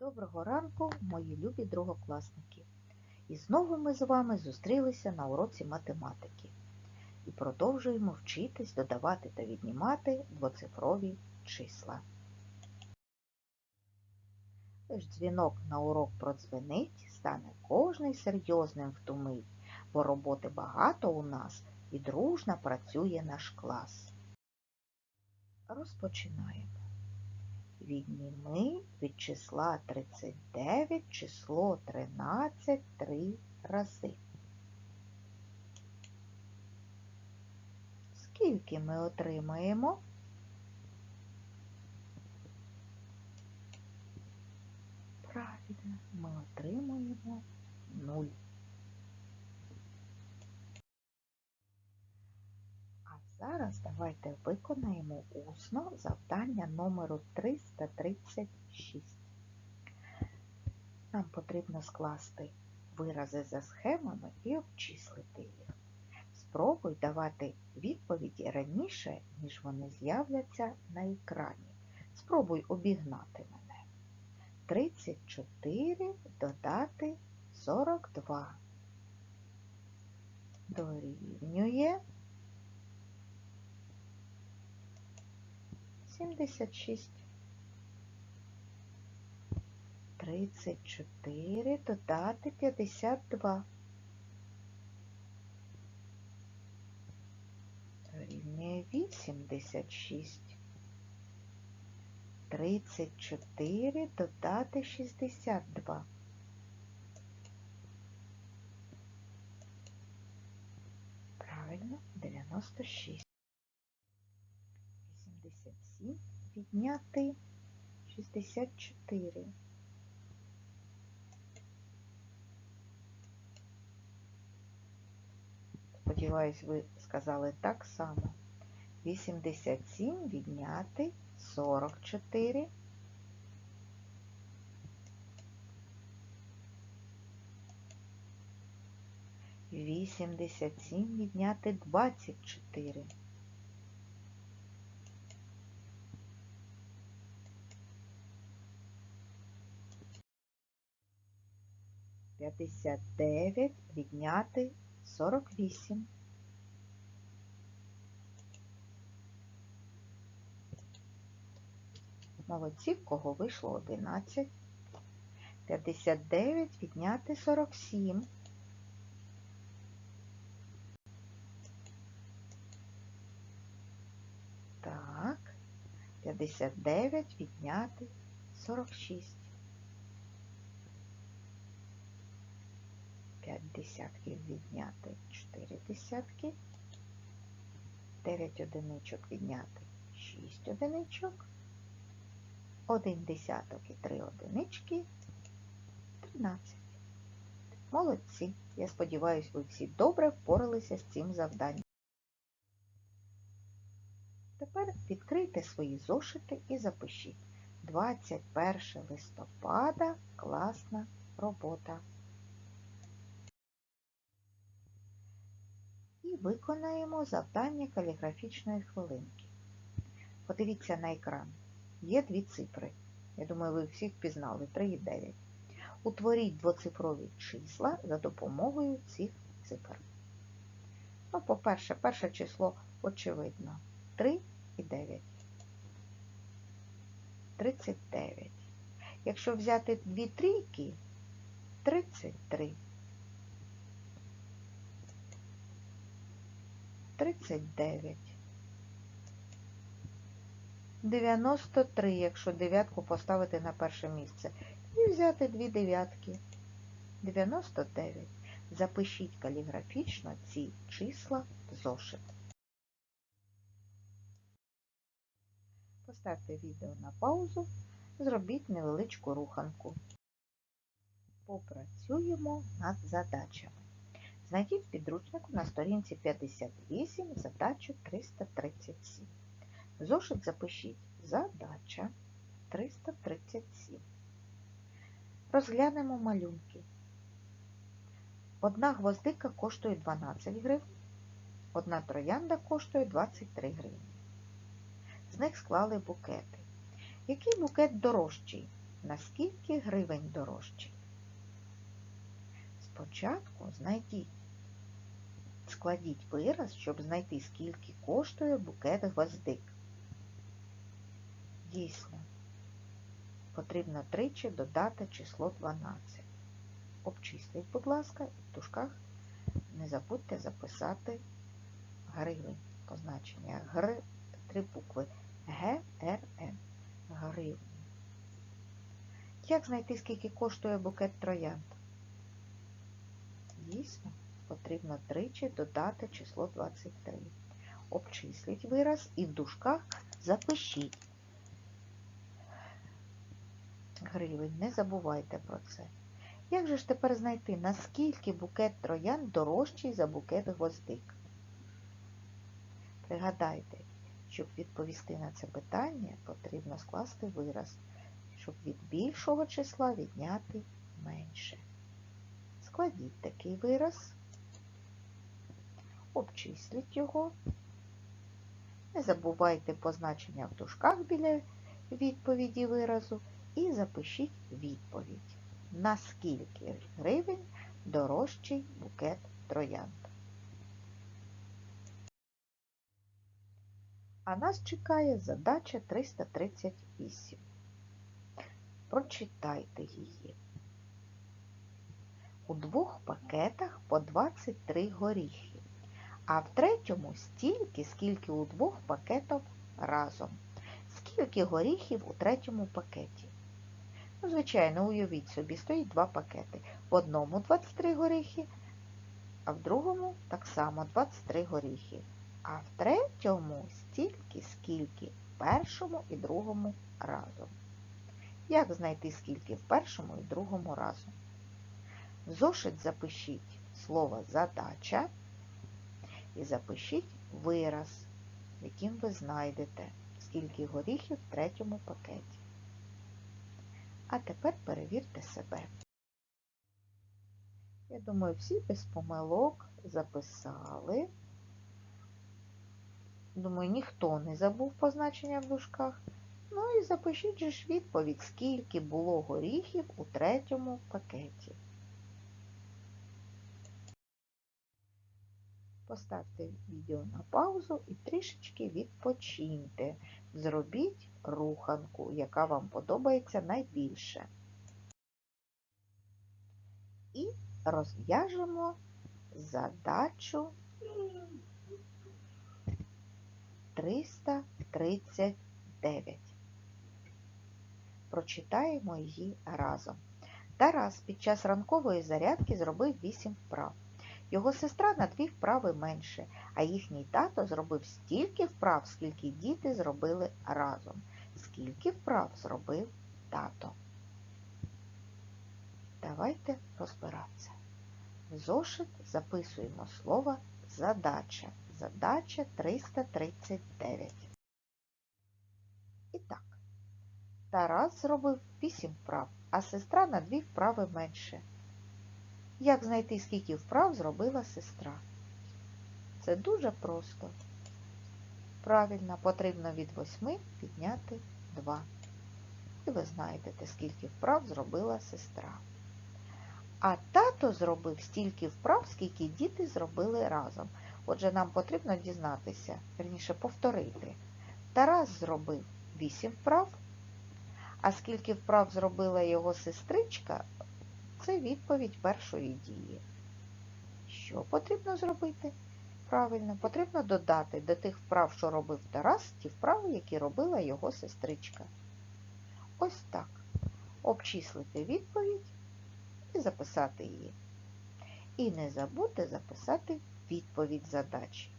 Доброго ранку, мої любі другокласники! І знову ми з вами зустрілися на уроці математики і продовжуємо вчитись додавати та віднімати двоцифрові числа. Лиш дзвінок на урок продзвенить, стане кожний серйозним в ту мить, бо роботи багато у нас і дружно працює наш клас. Розпочинаємо. Відніми від числа 39 число 13 три рази. Скільки ми отримаємо? Правильно, ми отримуємо 0. А зараз давайте виконаємо усно завдання номеру 336. Нам потрібно скласти вирази за схемами і обчислити їх. Спробуй давати відповіді раніше, ніж вони з'являться на екрані. Спробуй обігнати мене. 34 додати 42. Дорівнює 76. 34 додати 52. Дорівнює 86. 34 додати 62. Правильно, 96. 87 відняти 64. Сподіваюсь, ви сказали так само. 87 відняти 44. Вісімдесят сім відняти двадцять чотири. П'ятдесят дев'ять відняти сорок вісім. Молодці, в кого вийшло 11. 59 відняти 47. Так, 59 відняти 46. Десятків відняти 4 десятки. 9 одиничок відняти 6 одиничок. 1 десяток і 3 одинички 13. Молодці! Я сподіваюся, ви всі добре впоралися з цим завданням. Тепер відкрийте свої зошити і запишіть. 21 листопада класна робота. Виконаємо завдання каліграфічної хвилинки. Подивіться на екран. Є дві цифри. Я думаю, ви всіх пізнали 3 і 9. Утворіть двоцифрові числа за допомогою цих цифр. Ну, по-перше, перше число очевидно. 3 і 9. 39. Якщо взяти дві трійки, 33. 39. 93, якщо дев'ятку поставити на перше місце. І взяти дві дев'ятки. 99. Запишіть каліграфічно ці числа в зошит. Поставте відео на паузу, зробіть невеличку руханку. Попрацюємо над задачами. Знайдіть в підручнику на сторінці 58 задачу 337. В зошит запишіть задача 337. Розглянемо малюнки. Одна гвоздика коштує 12 гривень, одна троянда коштує 23 гривні. З них склали букети. Який букет дорожчий? на скільки гривень дорожчий? Спочатку знайдіть, складіть вираз, щоб знайти, скільки коштує букет гвоздик. Дійсно, потрібно тричі додати число 12. Обчисліть, будь ласка, і в дужках не забудьте записати гривень. Позначення Гр, три букви Г, Р, Н. Гривні. Як знайти, скільки коштує букет троянд? Дійсно, потрібно тричі додати число 23. Обчисліть вираз і в дужках запишіть гривень. Не забувайте про це. Як же ж тепер знайти, наскільки букет троянд дорожчий за букет гвоздик? Пригадайте, щоб відповісти на це питання, потрібно скласти вираз, щоб від більшого числа відняти менше. Складіть такий вираз, обчисліть його. Не забувайте позначення в дужках біля відповіді виразу і запишіть відповідь. На скільки гривень дорожчий букет троянд? А нас чекає задача 338. Прочитайте її. У двох пакетах по 23 горіхи, а в третьому стільки, скільки у двох пакетах разом. Скільки горіхів у третьому пакеті? Ну, звичайно, уявіть собі, стоїть два пакети. В одному 23 горіхи, а в другому так само 23 горіхи. А в третьому стільки, скільки в першому і другому разом. Як знайти скільки в першому і другому разом? В зошит запишіть слово задача і запишіть вираз, яким ви знайдете, скільки горіхів в третьому пакеті. А тепер перевірте себе. Я думаю, всі без помилок записали. Думаю, ніхто не забув позначення в дужках. Ну і запишіть же ж відповідь, скільки було горіхів у третьому пакеті. Поставте відео на паузу і трішечки відпочиньте. Зробіть руханку, яка вам подобається найбільше. І розв'яжемо задачу 339. Прочитаємо її разом. Тарас під час ранкової зарядки зробив 8 вправ. Його сестра на дві вправи менше, а їхній тато зробив стільки вправ, скільки діти зробили разом. Скільки вправ зробив тато? Давайте розбиратися. Зошит записуємо слово задача. Задача 339. І так, Тарас зробив 8 вправ, а сестра на дві вправи менше. Як знайти, скільки вправ зробила сестра? Це дуже просто. Правильно, потрібно від 8 підняти 2. І ви знайдете, скільки вправ зробила сестра. А тато зробив стільки вправ, скільки діти зробили разом. Отже, нам потрібно дізнатися, верніше повторити. Тарас зробив 8 вправ, а скільки вправ зробила його сестричка, це відповідь першої дії. Що потрібно зробити? Правильно, потрібно додати до тих вправ, що робив Тарас, ті вправи, які робила його сестричка. Ось так. Обчислити відповідь і записати її. І не забудьте записати відповідь задачі.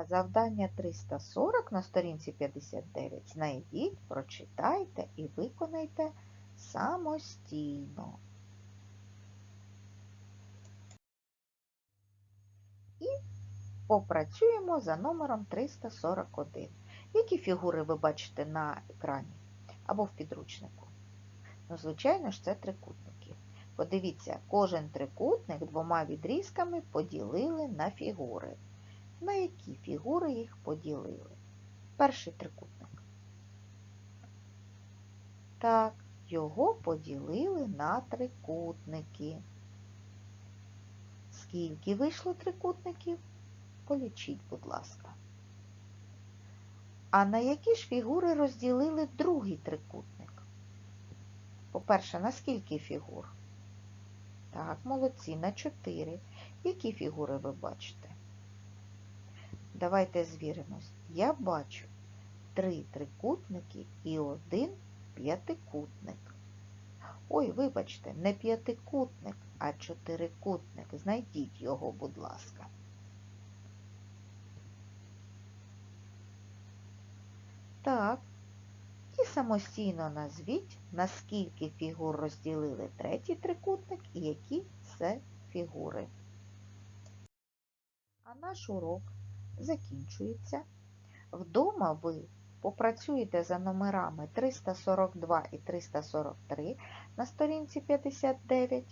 А завдання 340 на сторінці 59 знайдіть, прочитайте і виконайте самостійно. І попрацюємо за номером 341. Які фігури ви бачите на екрані або в підручнику? Ну, звичайно ж, це трикутники. Подивіться, кожен трикутник двома відрізками поділили на фігури. На які фігури їх поділили? Перший трикутник. Так, його поділили на трикутники. Скільки вийшло трикутників? Полічіть, будь ласка. А на які ж фігури розділили другий трикутник? По-перше, на скільки фігур? Так, молодці, на 4. Які фігури ви бачите? Давайте звіримось. Я бачу три трикутники і один п'ятикутник. Ой, вибачте, не п'ятикутник, а чотирикутник. Знайдіть його, будь ласка. Так, і самостійно назвіть, наскільки фігур розділили третій трикутник і які це фігури. А наш урок закінчується. Вдома ви попрацюєте за номерами 342 і 343 на сторінці 59.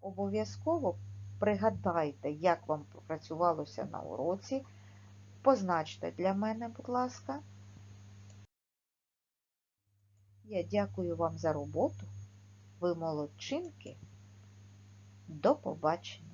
Обов'язково пригадайте, як вам працювалося на уроці. Позначте для мене, будь ласка. Я дякую вам за роботу. Ви молодчинки. До побачення.